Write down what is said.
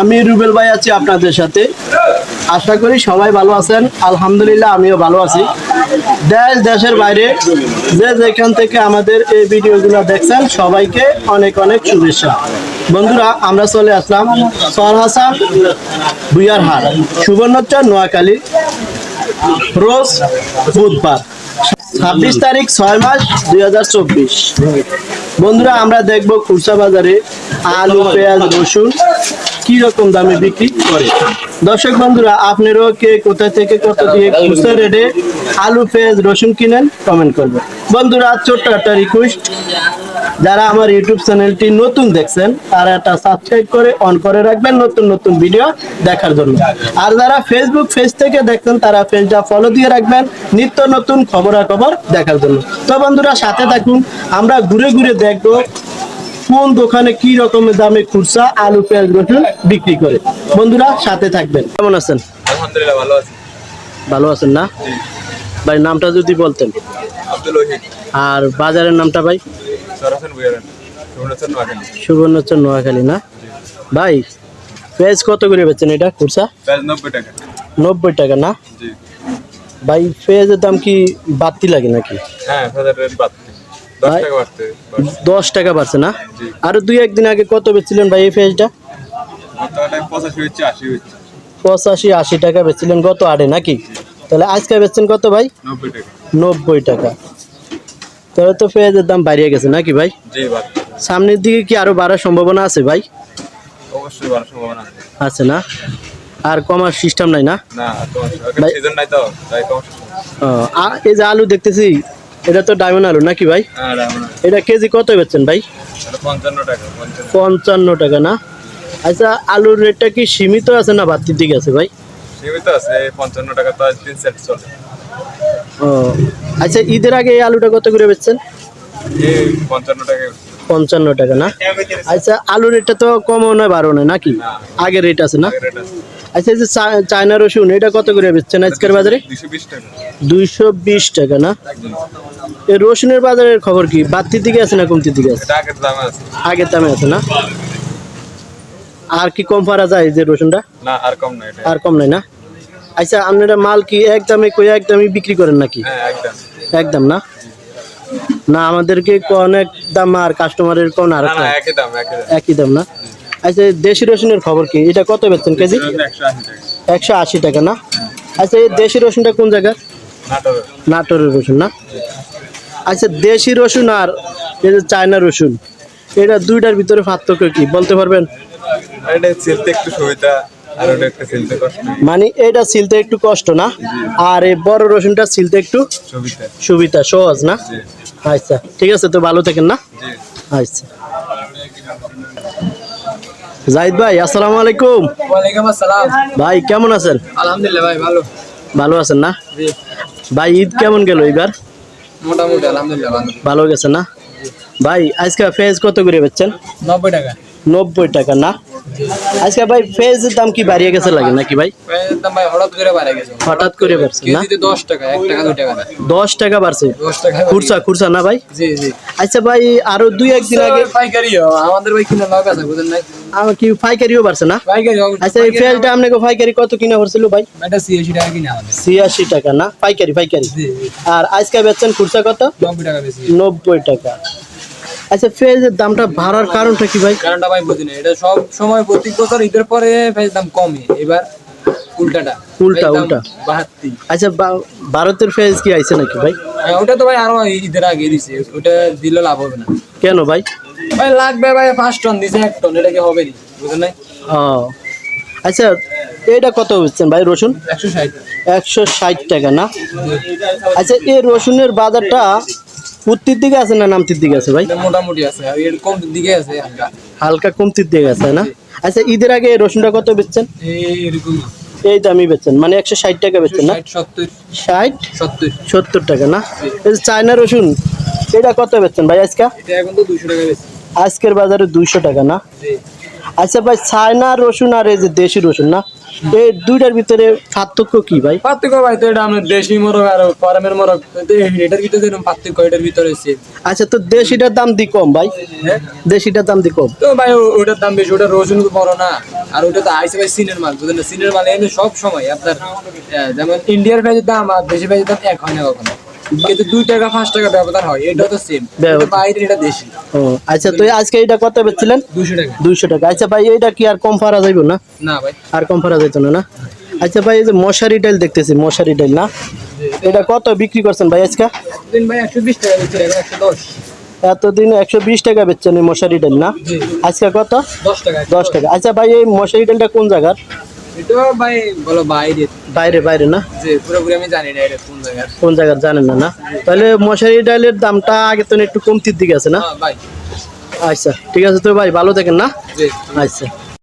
আমি রুবেল ভাই আছি আপনাদের সাথে। আশা করি সবাই ভালো আছেন। আলহামদুলিল্লাহ আমিও ভালো আছি। দেশ, দেশের বাইরে যে যেখান থেকে আমাদের এই ভিডিওগুলো দেখছেন, সবাইকে অনেক অনেক শুভেচ্ছা। বন্ধুরা, আমরা চলে আসলাম সর হাসান বুয়ার হাট সুবর্ণচর নোয়াখালী, রোজ বুধবার, ছাব্বিশ তারিখ, ছয় মাস, দুই হাজার চব্বিশ। বন্ধুরা, আমরা দেখব খুরসা বাজারে আলু, পেঁয়াজ, রসুন। কি রকম দামে বিক্রি করে? দর্শক বন্ধুরা, আপনারাও কে কোথা থেকে কত দিয়ে খুচরা রেটে আলু, পেঁয়াজ, রসুন কিনেন কমেন্ট করবেন বন্ধুরা, ছোট্ট একটা রিকোয়েস্ট যারা আমার ইউটিউব চ্যানেলটি নতুন দেখছেন, তারা একটা সাবস্ক্রাইব করে অন করে রাখবেন, নতুন নতুন ভিডিও দেখার জন্য। আর যারা ফেসবুক পেজ থেকে দেখছেন, তারা পেজটা ফলো দিয়ে রাখবেন, নিত্য নতুন খবরাখবর দেখার জন্য। তো বন্ধুরা, সাথে থাকুন, আমরা ঘুরে ঘুরে দেখব কোন দোকানে কি রকমের দামে খুচরা আলু পেঁয়াজ রসুন বিক্রি করে? বন্ধুরা সাথে থাকবেন। কেমন আছেন? আলহামদুলিল্লাহ ভালো আছি। ভালো আছেন না? ভাই নামটা যদি বলতেন। আর বাজারের নামটা ভাই? সুবর্ণচর নোয়াখালী না? ভাই পেঁয়াজ কত করে বেচছেন এটা খুচরা? নব্বই টাকা। নব্বই টাকা না? জি। ভাই পেঁয়াজের দাম কি বাড়তি লাগে নাকি? হ্যাঁ বাড়তে। দশ ভাই- টাকা বাড়ছে। দশ টাকা বাড়ছে না। আর দুই একদিন আগে কত বেচছিলেন ভাই এই পেঁয়াজটা পঁচাশি আশি টাকা বেচছিলেন গত আড়ে নাকি? তাহলে আজকে বেচছেন কত ভাই? নব্বই টাকা। তাহলে তো পেঁয়াজের দাম বাড়িয়ে গেছে নাকি ভাই? সামনের দিকে কি আরও বাড়ার সম্ভাবনা আছে ভাই? অবশ্যই বাড়ার সম্ভাবনা আছে। না? আর কমার সিস্টেম নাই না? এই যে আলু দেখতেছি এটা তো ডায়মন্ড আলু নাকি ভাই? হ্যাঁ এটা কেজি কত বেচছেন ভাই? পঞ্চান্ন টাকা পঞ্চান্ন। পঞ্চান্ন টাকা না? আচ্ছা আলুর রেটটা কি সীমিত আছে না বাড়তির দিকে আছে ভাই? সীমিত আছে পঞ্চান্ন টাকা তো তিন সেট চলে। ও আচ্ছা ঈদের আগে এই আলুটা কত করে বেচছেন? পঞ্চান্ন টাকা পঞ্চান্ন টাকা না? আচ্ছা আলুর রেটটা তো কমও নয় বারো নয় নাকি? আগের রেট আছে না? আচ্ছা এই যে চায়না রসুন এটা কত করে বেচছেন আজকের বাজারে? দুইশো বিশ টাকা। না? এই রসুনের বাজারের খবর কি? বাড়তির দিকে আছে না কমতির দিকে আছে? আগের দাম আছে। না? আর কি কম পারা যায় যে রসুনটা? না আর কম না আর কম নাই না? আচ্ছা আপনারা মাল কি এক দামে কই এক দামে বিক্রি করেন নাকি? হ্যাঁ একদম। না? না আমাদেরকে অনেক দাম আর কাস্টমারের কোন আর একই দাম একই দাম। না? আচ্ছা দেশি রসুনের খবর কি? এটা কত বেচছেন কেজি? একশো আশি টাকা। না? আচ্ছা এই দেশি রসুনটা কোন নাটোর নাটোরের। রসুন না? আচ্ছা দেশি রসুন আর এই যে চায়না রসুন এটা দুইটার ভিতরে পার্থক্য কি? বলতে পারবেন? একটু সুবিধা সিলতে মানে এটা ছিলতে একটু কষ্ট না? আর এই বড় রসুনটা ছিলতে একটু সুবিধা। সহজ না? আচ্ছা ঠিক আছে তো ভালো থাকেন না? আচ্ছা। জাহিদ ভাই আসসালামু আলাইকুম। ওয়ালাইকুম আসসালাম। ভাই কেমন আছেন? আলহামদুলিল্লাহ ভাই ভালো। ভালো আছেন না? জি। ভাই ঈদ কেমন গেল এবার মোটামুটি আলহামদুলিল্লাহ ভালো। ভালো গেছে না? ভাই আজকে ফেজ কত করে বেচছেন? নব্বই টাকা। নব্বই টাকা না? আজকে ভাই ফেজের দাম কি বাড়িয়ে গেছে লাগে নাকি ভাই? পেঁয়াজের দাম ভাই হঠাৎ করে বাড়ে গেছে। হঠাৎ করে বাড়ছে না? কেজিতে টাকা বাড়ছে? টাকা খুরসা খুরসা না ভাই? জি জি। আচ্ছা ভাই আরও দুই একদিন আগে পাইকারিও আমাদের ভাই কিনে লাভ আছে বুঝেন নাই? আমার কি পাইকারিও বাড়ছে না? পাইকারি আচ্ছা এই ফেজটা আপনাকে পাইকারি কত কিনা পড়ছিল ভাই? এটা টাকা কিনে আমাদের। ছিয়াশি টাকা না? পাইকারি পাইকারি। আর আজকে বেচছেন খুরসা কত? নব্বই টাকা বেশি। নব্বই টাকা। আচ্ছা ফেজের দামটা বাড়ার কারণটা কি ভাই? কারণটা ভাই বুঝি না এটা সব সময় প্রতি বছর ঈদের পরে পেঁয়াজের দাম কমে। এবার উল্টাটা। উল্টা, উল্টা। বাহাত্তি আচ্ছা ভারতের ফেজ কি আইছে নাকি ভাই? ওটা তো ভাই আরও ঈদের আগে দিছে। ওটা দিলে লাভ হবে না। কেন ভাই? ভাই লাগবে ভাই পাঁচ টন দিছে এক টন। এটা কি হবে নি বুঝেন নাই? ও। আচ্ছা এটা কত হচ্ছেন ভাই রসুন? একশো ষাট। একশো ষাট টাকা না? আচ্ছা এই রসুনের বাজারটা উত্তির দিকে আছে না নামতির দিকে আছে ভাই? মোটামুটি আছে আর দিকে আছে হালকা। হালকা কমতির দিকে আছে না? আচ্ছা ঈদের আগে রসুনটা কত বেচছেন? এই দামই বেচছেন মানে একশো ষাট টাকা বেচছেন না? ষাট সত্তর। টাকা না? চায়না রসুন এটা কত বেচছেন ভাই আজকে? আজকের বাজারে দুইশো টাকা না? আচ্ছা ভাই চায়না রসুন আর এই যে দেশি রসুন না এই দুইটার ভিতরে পার্থক্য কি ভাই? পার্থক্য ভাই তো এটা আপনার দেশি মোরগ আর ফার্মের মোরগ এটার ভিতরে যেরকম পার্থক্য এটার ভিতরে সেম আচ্ছা তো দেশিটার দাম দি কম ভাই? হ্যাঁ? দেশিটার দাম দি কম? তো ভাই ওটার দাম বেশি ওটা রসুন তো বড় না। আর ওটা তো আইসে ভাই সিনের মাল বুঝলেন সিনের মাল এনে সব সময় আপনার যেমন ইন্ডিয়ার প্রাইজের দাম আর দেশি প্রাইজের দাম এক হয় না কখনো। কিন্তু দুই টাকা পাঁচ টাকা ব্যবধান হয়। এটা তো সেম বাইরে এটা দেশি। ও আচ্ছা তো আজকে এটা কত বেচছিলেন? দুশো টাকা। দুইশো টাকা। আচ্ছা ভাই এইটা কি আর কম ফারা যাইব না? না ভাই। আর কম ফারা যাইতো না না? আচ্ছা ভাই এই যে মশারি ডাইল দেখতেছি মশারি ডাইল না? এটা কত বিক্রি করছেন ভাই আজকে? দিন ভাই একশো বিশ টাকা এখন একশো দশ। এতদিন একশো বিশ টাকা বেচছেন এই মশারি ডাইল না? আজকে কত? দশ টাকা। দশ টাকা। আচ্ছা ভাই এই মশারি ডালটা কোন জায়গার? এটা ভাই বলো বাইরে। বাইরে বাইরে না? যে পুরোপুরি আমি জানি না এটা কোন জায়গার। কোন জায়গার জানেন না না? তাহলে মশারি ডালের দামটা আগে তো একটু কমতির দিকে আছে না? হ্যাঁ ভাই। আচ্ছা ঠিক আছে তো ভাই ভালো থাকেন না? আচ্ছা।